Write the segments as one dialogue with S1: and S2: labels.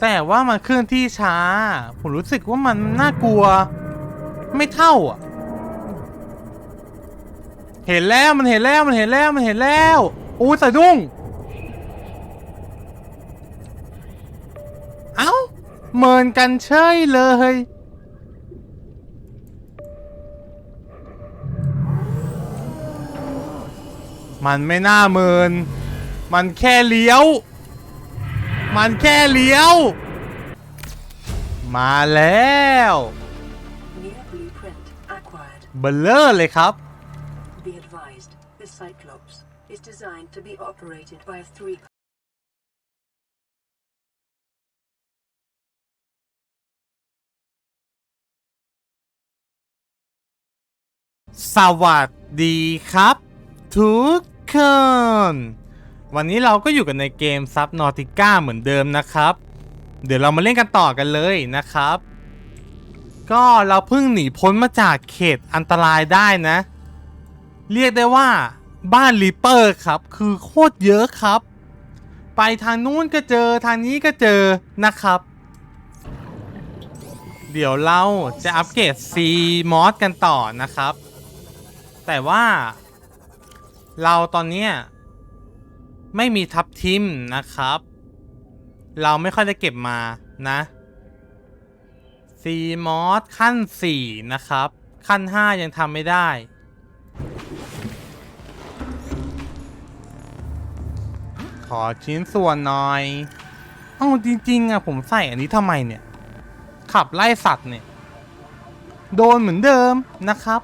S1: แต่ว่ามันเคลื่อนที่ช้า ผมรู้สึกว่ามันน่ากลัว ไม่เท่าอะ เห็นแล้วมันเห็นแล้วมันเห็นแล้วมันเห็นแล้วอู้สะดุ้งเอ้าเมินกันเฉยเลยมันไม่น่าเมิน มันแค่เลี้ยว มันแค่เลี้ยว มาแล้ว
S2: New blueprint acquired.
S1: เบลเลอร์เลยครับ
S2: Be advised, the Cyclops is designed to be operated by a three
S1: สวัสดีครับ ทุกคน วันนี้เราก็อยู่กันในเกมซับนอติก้าเหมือนเดิมนะครับ เดี๋ยวเรามาเล่นกันต่อกันเลยนะครับ ก็เราเพิ่งหนีพ้นมาจากเขตอันตรายได้นะ เรียกได้ว่าบ้านรีเปอร์ครับ คือโคตรเยอะครับ ไปทางนู้นก็เจอทางนี้ก็เจอนะครับ เดี๋ยวเราจะอัปเกรด C มอสกันต่อนะครับ แต่ว่าเราตอนนี้ ไม่มีทับทิมนะครับ เราไม่ค่อยได้เก็บมานะ C มอสขั้น 4 นะครับ ขั้น 5 ยังทำไม่ได้ ขอชิ้นส่วนหน่อยเอ้าจริง ๆอะผมใส่อันนี้ทำไมเนี่ย ขับไล่สัตว์เนี่ย โดนเหมือนเดิมนะครับ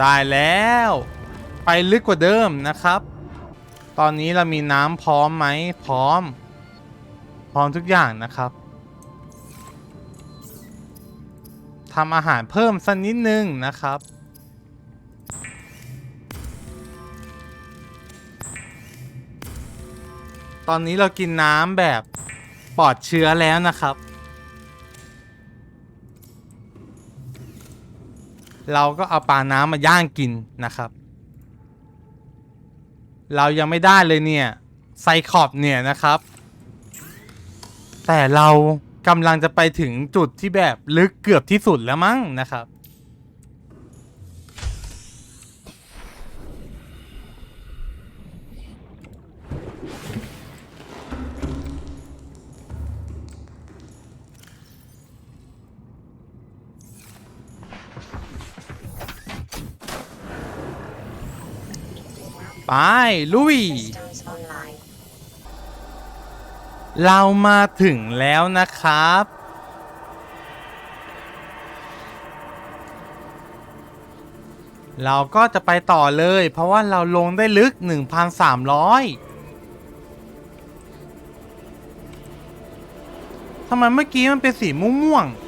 S1: ได้แล้ว ไปลึกกว่าเดิมนะครับ ตอนนี้เรามีน้ำพร้อมไหมพร้อม พร้อมทุกอย่างนะครับทำอาหารเพิ่มสักนิดนึงนะครับ ตอนนี้เรากินน้ำแบบปลอดเชื้อแล้วนะครับ เราก็เอาปลาน้ำมาย่างกินนะครับ เรายังไม่ได้เลยเนี่ยไซคอบเนี่ยนะครับ แต่เรากำลังจะไปถึงจุดที่แบบลึกเกือบที่สุดแล้วมั้งนะครับ ไปลุย เรามาถึงแล้วนะครับ เราก็จะไปต่อเลย เพราะว่าเราลงได้ลึก 1,300ทำไมเมื่อกี้มันเป็นสีม่วงๆ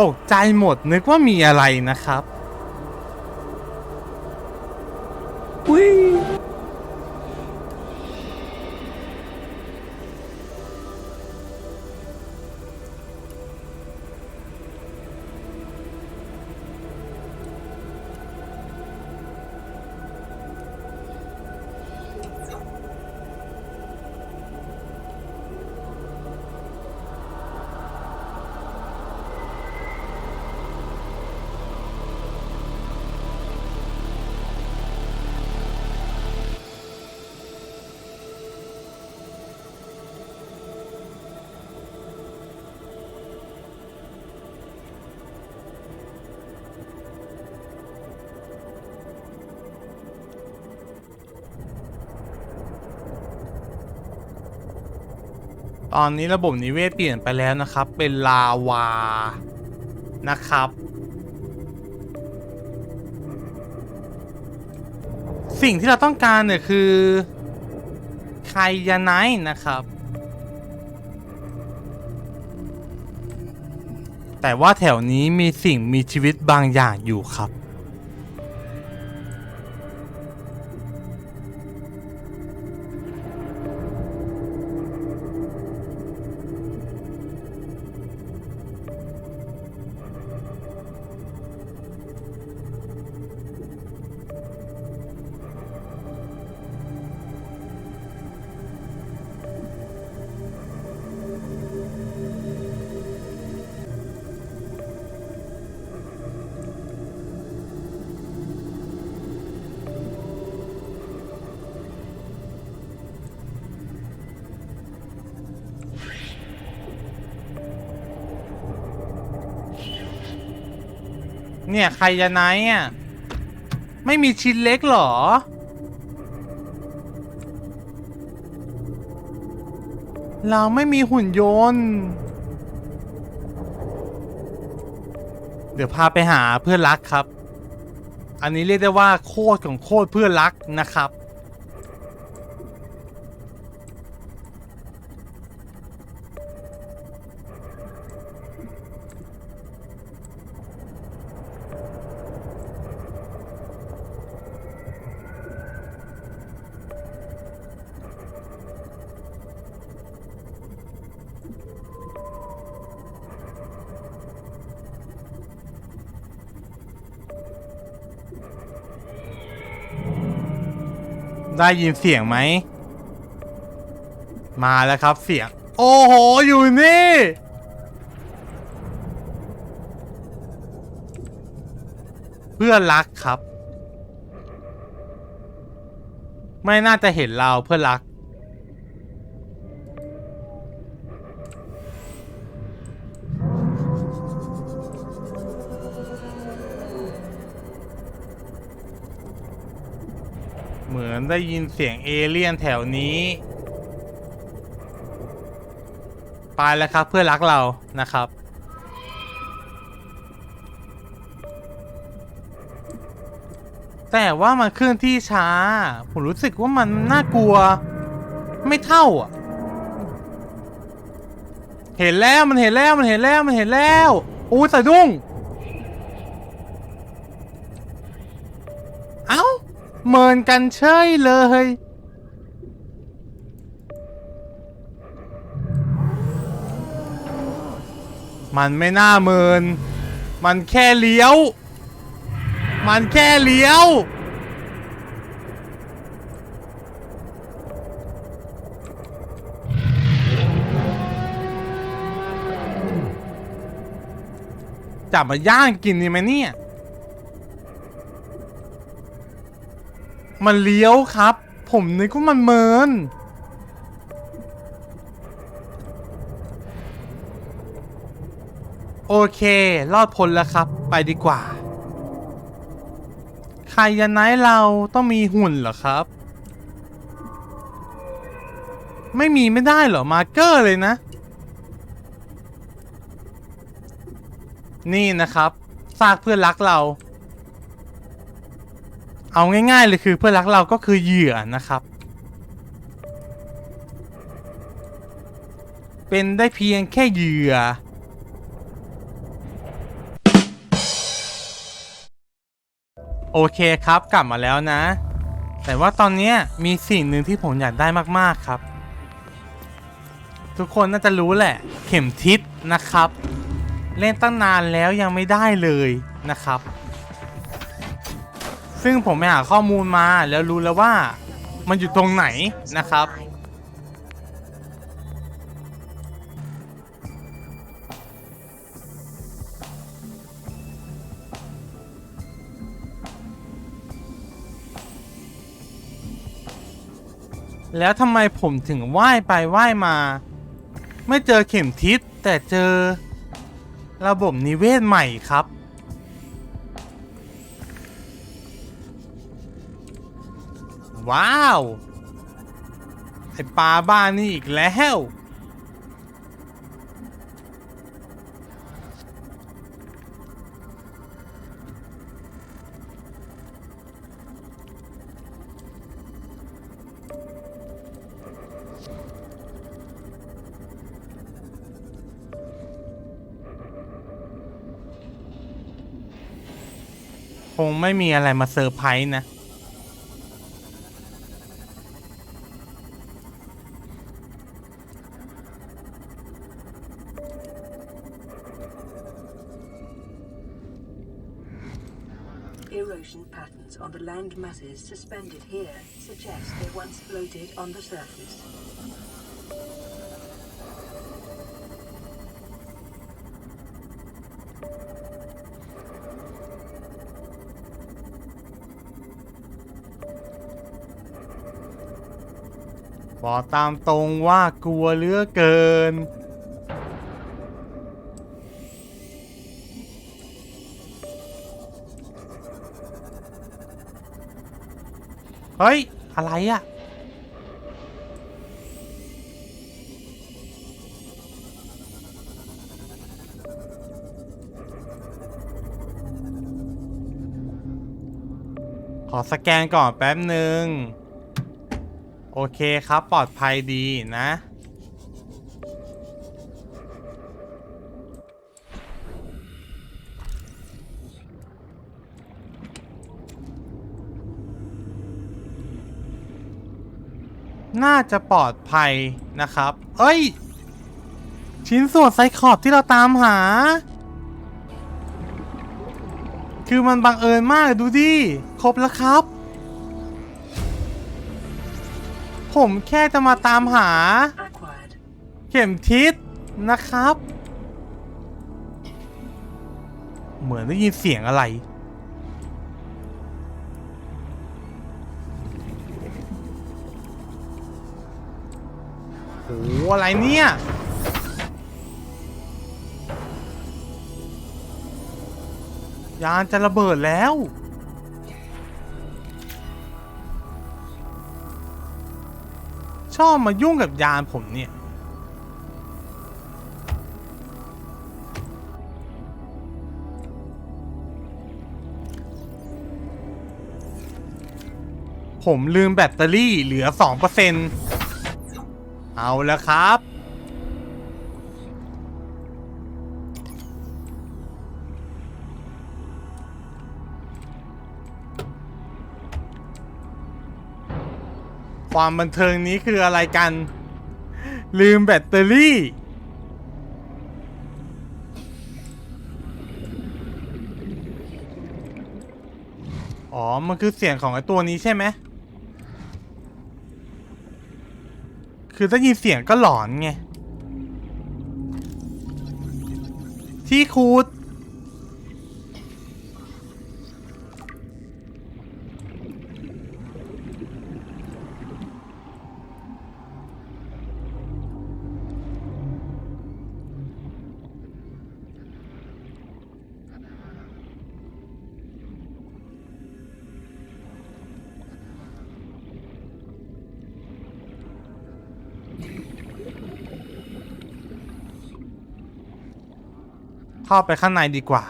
S1: ตกใจหมดนึกว่ามีอะไรนะครับ ตอนนี้ระบบนิเวศเปลี่ยนไปแล้วนะครับ เป็นลาวานะครับ สิ่งที่เราต้องการเนี่ยคือไคยาไนท์นะครับ แต่ว่าแถวนี้มีสิ่งมีชีวิตบางอย่างอยู่ครับ เนี่ยใครยะไนท์อะไม่มีชิ้นเล็กหรอ เราไม่มีหุ่นยนต์ เดี๋ยวพาไปหาเพื่อนรักครับ อันนี้เรียกได้ว่าโคตรของโคตรเพื่อนรักนะครับ ได้ยินเสียงไหม มาแล้วครับเสียง โอ้โห อยู่นี่ เพื่อนรักครับ ไม่น่าจะเห็นเราเพื่อนรัก ได้ยินเสียงเอเลี่ยนแถวนี้ไปแล้วครับเพื่อรักเรานะครับ แต่ว่ามันเคลื่อนที่ช้า ผมรู้สึกว่ามันน่ากลัว ไม่เท่าอะ เห็นแล้วมันเห็นแล้วมันเห็นแล้วมันเห็นแล้ว โอ้สะดุ้ง เมินกันเฉยเลย มันไม่น่าเมิน มันแค่เลี้ยว มันแค่เลี้ยวจับมาย่างกินดีไหมเนี่ย มันเลี้ยวครับ ผมนึกว่ามันเมิน โอเค รอดพ้นแล้วครับ ไปดีกว่า ใครยันไนเราต้องมีหุ่นเหรอครับ ไม่มีไม่ได้เหรอ มาเกอร์เลยนะ นี่นะครับซากเพื่อนรักเรา เอาง่ายๆเลยคือเพื่อนรักเราก็คือเหยื่อนะครับ เป็นได้เพียงแค่เหยื่อ โอเคครับกลับมาแล้วนะ แต่ว่าตอนนี้มีสิ่งหนึ่งที่ผมอยากได้มากๆครับ ทุกคนน่าจะรู้แหละ เข็มทิศนะครับ เล่นตั้งนานแล้วยังไม่ได้เลยนะครับ ซึ่งผมไปหาข้อมูลมาแล้วรู้แล้วว่ามันอยู่ตรงไหนนะครับ แล้วทำไมผมถึงว่ายไปว่ายมา ไม่เจอเข็มทิศแต่เจอระบบนิเวศใหม่ครับ ว้าว ไอปลาบ้านนี่อีกแล้ว คงไม่มีอะไรมาเซอร์ไพรส์นะ
S2: land masses suspended here suggest they once floated on the surface.
S1: บอกตามตรงว่ากลัวเหลือเกิน เฮ้ย อะไรอะขอสแกนก่อนแป๊บหนึ่ง โอเคครับปลอดภัยดีนะ น่าจะปลอดภัยนะครับ เอ้ย ชิ้นส่วนไซคอปที่เราตามหา คือมันบังเอิญมากดูดิ ครบแล้วครับ ผมแค่จะมาตามหา เข็มทิศนะครับ เหมือนได้ยินเสียงอะไร โหอะไรเนี่ย ยานจะระเบิดแล้ว ชอบมายุ่งกับยานผมเนี่ยผมลืมแบตเตอรี่เหลือ 2% เอาแล้วครับ ความบันเทิงนี้คืออะไรกัน ลืมแบตเตอรี่อ๋อ มันคือเสียงของไอ้ตัวนี้ใช่ไหม คือถ้ายินเสียงก็หลอนไง ที่คูด เข้าไปข้างในดีกว่า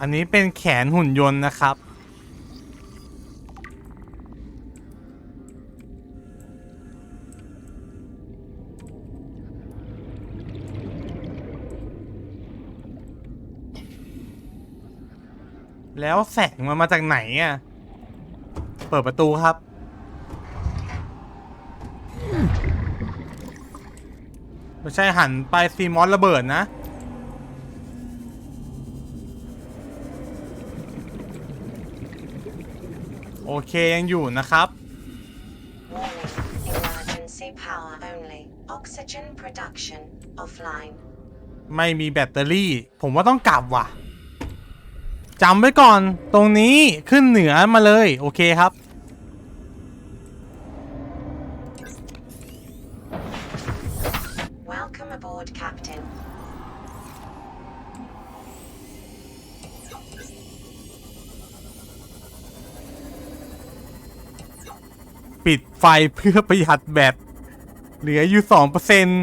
S1: อันนี้เป็นแขนหุ่นยนต์นะครับ แล้วแสงมันมาจากไหนอะ เปิดประตูครับ ไม่ใช่หันไปซีมอสระเบิดนะ โอเคยังอยู่นะครับ
S3: Warning. Emergency power only. Oxygen production offline.
S1: ไม่มีแบตเตอรี่ ผมว่าต้องกลับว่ะจำไว้ก่อนตรงนี้ขึ้นเหนือมาเลย โอเคครับ
S3: aboard, Captain.
S1: ปิดไฟเพื่อประหยัดแบตเหลืออยู่สองเปอร์เซ็นต์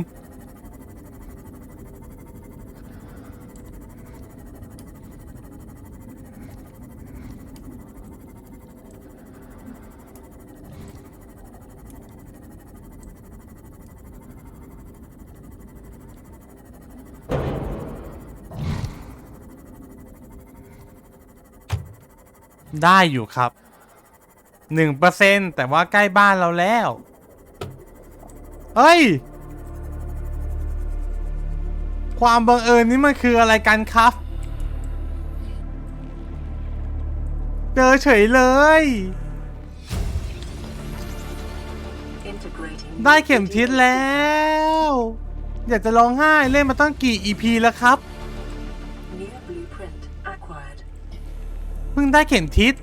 S1: ได้อยู่ครับหนึ่งเปอร์เซ็นแต่ว่าใกล้บ้านเราแล้ว เฮ้ย ความบังเอิญนี่มันคืออะไรกันครับ เจอเฉยเลย ได้เข็มทิศแล้ว อยากจะร้องไห้เล่นมาตั้งกี่ EP แล้วครับ เพิ่งได้เข็มทิศ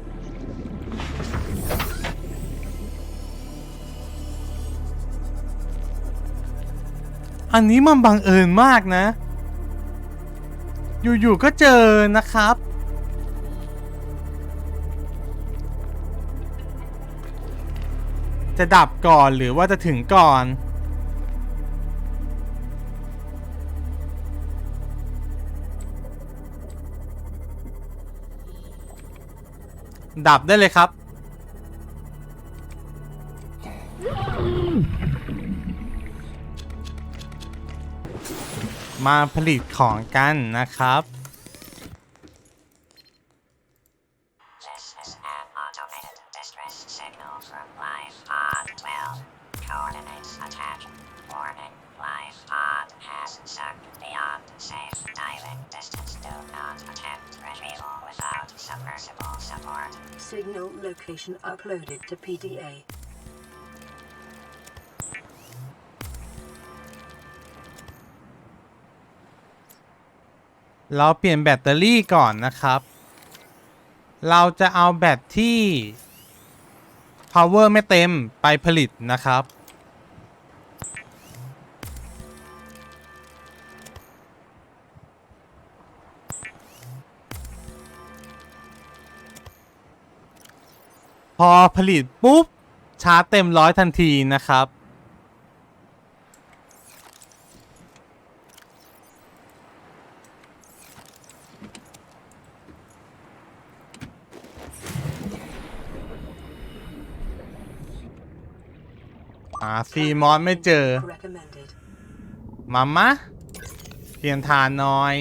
S1: อันนี้มันบังเอิญมากนะ อยู่ๆก็เจอนะครับ จะดับก่อนหรือว่าจะถึงก่อน ดับได้เลยครับ มาผลิตของกันนะครับ
S4: This is an automated distress signal from Life Pod 12. Coordinates attached. Warning. Life Pod has sunk beyond safe diving submersible support.
S2: Signal location uploaded to PDA.
S1: เราเปลี่ยนแบตเตอรี่ก่อนนะครับ เราจะเอาแบตที่ power ไม่เต็มไปผลิตนะครับ อผลิตปุ๊บ ชาร์จเต็มร้อยทันทีนะครับหาซีมอนไม่เจอ มามะเปลี่ยนฐานหน่อย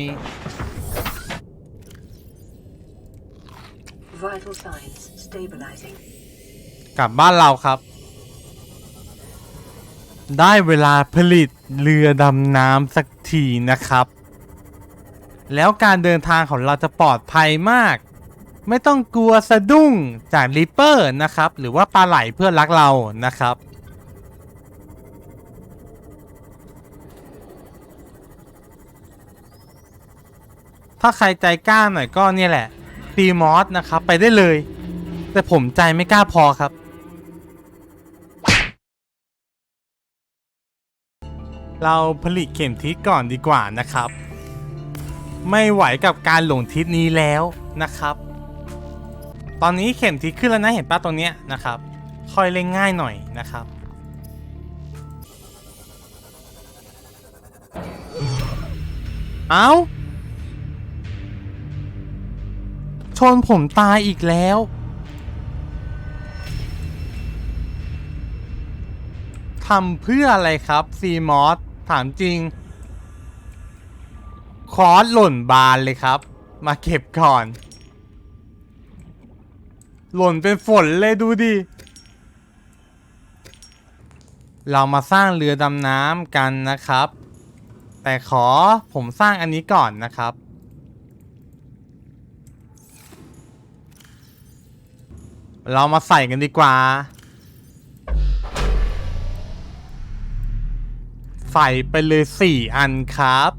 S2: Vital signs.
S1: กลับบ้านเราครับ ได้เวลาผลิตเรือดำน้ำสักทีนะครับ แล้วการเดินทางของเราจะปลอดภัยมาก ไม่ต้องกลัวสะดุ้งจากริปเปอร์นะครับ หรือว่าปลาไหลเพื่อนรักเรานะครับถ้าใครใจกล้าหน่อยก็เนี่ยแหละ ตีมอสนะครับ ไปได้เลย แต่ผมใจไม่กล้าพอครับ เราผลิตเข็มทิศก่อนดีกว่านะครับ ไม่ไหวกับการหลงทิศนี้แล้วนะครับ ตอนนี้เข็มทิศขึ้นแล้วนะเห็นป้าตรงเนี้ยนะครับ ค่อยเล่งง่ายหน่อยนะครับเอาชนผมตายอีกแล้วำเพื่ออะไรครับซีมอสถามจริง คอสหล่นบานเลยครับ มาเก็บก่อน หล่นเป็นฝนเลยดูดิ เรามาสร้างเรือดำน้ำกันนะครับ แต่ขอผมสร้างอันนี้ก่อนนะครับเรามาใส่กันดีกว่า ใส่ไปเลยสี่อันครับ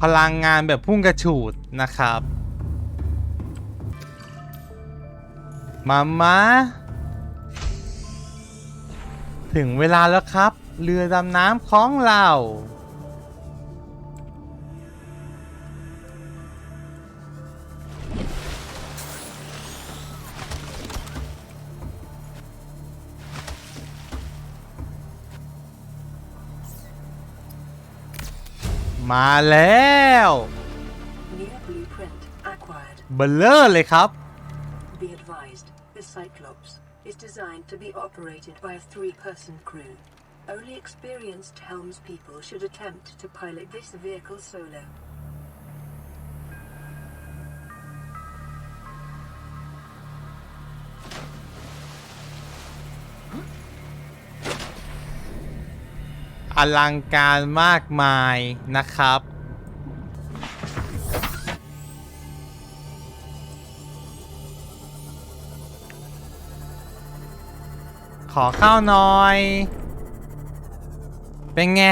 S1: พลังงานแบบพุ่งกระฉูดนะครับ มามาถึงเวลาแล้วครับ เรือดำน้ำของเรา มาแล้ว
S2: New blueprint acquired.
S1: เบลเลอร์เลยครับ
S2: Be advised, the Cyclops is designed to be operated by a three-person crew. Only experienced helmspeople should attempt to pilot this vehicle solo.
S1: อลังการมากมายนะครับ ขอข้าวหน่อย เป็นไง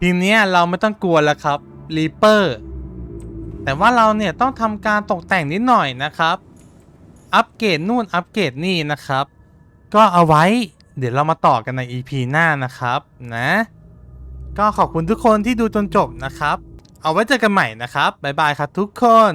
S1: ทีเนี้ยเราไม่ต้องกลัวแล้วครับรีเปอร์แต่ว่าเราเนี่ยต้องทำการตกแต่งนิดหน่อยนะครับ อัปเกรดนู่นอัปเกรดนี่นะครับ ก็เอาไว้เดี๋ยวเรามาต่อกันใน EP หน้านะครับนะ ก็ขอบคุณทุกคนที่ดูจนจบนะครับ เอาไว้เจอกันใหม่นะครับบ๊ายบายครับทุกคน